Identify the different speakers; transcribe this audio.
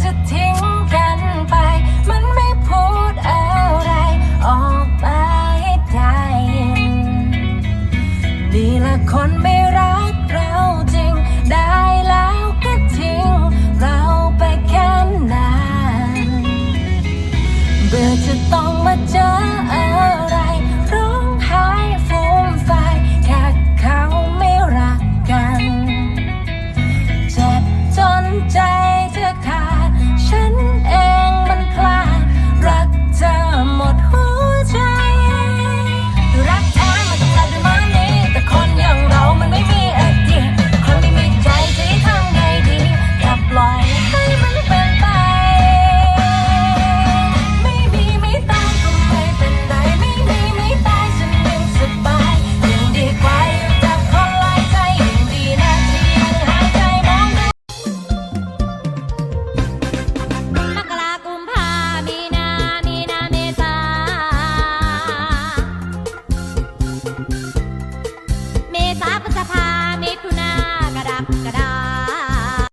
Speaker 1: จะทิ้งกันไป มันไม่พูดอะไรออกไปได้นี่ละคนไม่รักเราจริง ได้แล้วก็ทิ้งเราไปแค่นั้นเบื่อจะต้องมาเจอ ร้า
Speaker 2: 怕